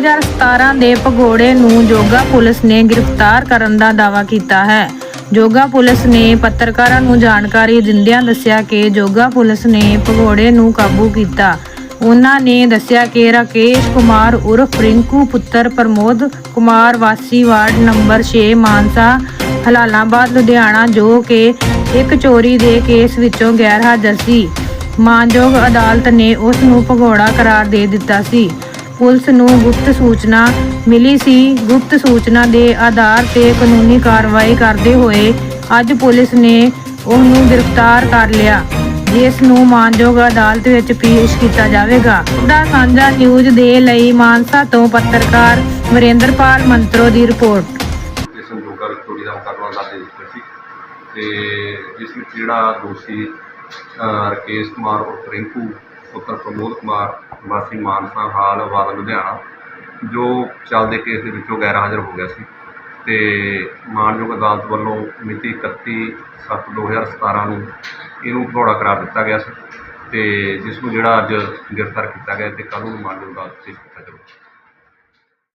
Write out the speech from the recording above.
2017 ਦੇ ਭਗੌੜੇ ਨੂੰ ਜੋਗਾ ਪੁਲਿਸ ਨੇ ਗ੍ਰਿਫਤਾਰ ਕਰਨ ਦਾ ਦਾਅਵਾ ਕੀਤਾ ਹੈ। ਜੋਗਾ ਪੁਲਿਸ ਨੇ ਪੱਤਰਕਾਰਾਂ ਨੂੰ ਜਾਣਕਾਰੀ ਦਿੰਦਿਆਂ ਦੱਸਿਆ ਕਿ ਜੋਗਾ ਪੁਲਿਸ ਨੇ ਭਗੌੜੇ ਨੂੰ ਕਾਬੂ ਕੀਤਾ। ਉਹਨਾਂ ਨੇ ਦੱਸਿਆ ਕਿ ਰਾਕੇਸ਼ ਕੁਮਾਰ ਉਰਫ ਰਿੰਕੂ ਪੁੱਤਰ ਪ੍ਰਮੋਦ ਕੁਮਾਰ ਵਾਸੀ ਵਾਰਡ ਨੰਬਰ 6 ਮਾਨਸਾ, ਹਲਾਲਾਬਾਦ, ਲੁਧਿਆਣਾ, ਜੋ ਕਿ ਇੱਕ ਚੋਰੀ ਦੇ ਕੇਸ ਵਿੱਚੋਂ ਗੈਰ ਹਾਜ਼ਰ ਸੀ। ਮਾਨਯੋਗ ਅਦਾਲਤ ਨੇ ਉਸ ਨੂੰ ਭਗੌੜਾ ਕਰਾਰ ਦੇ ਦਿੱਤਾ ਸੀ। ਪੁਲਿਸ ਨੂੰ ਗੁਪਤ ਸੂਚਨਾ ਮਿਲੀ ਸੀ। ਗੁਪਤ ਸੂਚਨਾ ਦੇ ਆਧਾਰ ਤੇ ਕਾਨੂੰਨੀ ਕਾਰਵਾਈ ਕਰਦੇ ਹੋਏ ਅੱਜ ਪੁਲਿਸ ਨੇ ਉਸ ਨੂੰ ਗ੍ਰਿਫਤਾਰ ਕਰ ਲਿਆ। ਜਿਸ ਨੂੰ ਮਾਨਯੋਗ ਅਦਾਲਤ ਵਿੱਚ ਪੇਸ਼ ਕੀਤਾ ਜਾਵੇਗਾ। ਦਾ ਸਾਂਝਾ ਨਿਊਜ਼ ਦੇ ਲਈ ਮਾਨਸਾ ਤੋਂ ਪੱਤਰਕਾਰ ਵਰਿੰਦਰਪਾਲ ਮੰਤਰੋ ਦੀ ਰਿਪੋਰਟ। ਤੇ ਸੰਜੋਗਾ ਵਿੱਚ ਚੋਰੀ ਦਾ ਮੁਕੱਦਮਾ ਦਰਜ ਰਜਿਸਟਰ ਸੀ। ਤੇ ਜਿਸ ਵਿੱਚ ਜਿਹੜਾ ਦੋਸ਼ੀ ਅਹ, ਰਕੇਸ਼ ਕੁਮਾਰ ਉਰਫ ਰਿੰਕੂ ਪੁੱਤਰ ਪ੍ਰਮੋਦ ਕੁਮਾਰ ਵਾਸੀ ਮਾਨਸਾ ਹਾਲ ਵਾਲਾ ਲੁਧਿਆਣਾ, ਜੋ ਚੱਲਦੇ ਕੇਸ ਦੇ ਵਿੱਚੋਂ ਗੈਰ ਹਾਜ਼ਰ ਹੋ ਗਿਆ ਸੀ ਤੇ ਮਾਨਯੋਗ ਅਦਾਲਤ ਵੱਲੋਂ ਮਿਤੀ 31/7/2017 ਨੂੰ ਇਹਨੂੰ ਭਗੌੜਾ ਕਰਾਰ ਦਿੱਤਾ ਗਿਆ ਸੀ ਤੇ ਜਿਸ ਨੂੰ ਜਿਹੜਾ ਅੱਜ ਗ੍ਰਿਫਤਾਰ ਕੀਤਾ ਗਿਆ ਤੇ ਕੱਲ੍ਹ ਨੂੰ ਮਾਨਯੋਗ ਅਦਾਲਤ 'ਚ ਪੇਸ਼ ਕੀਤਾ ਜਾਊਗਾ।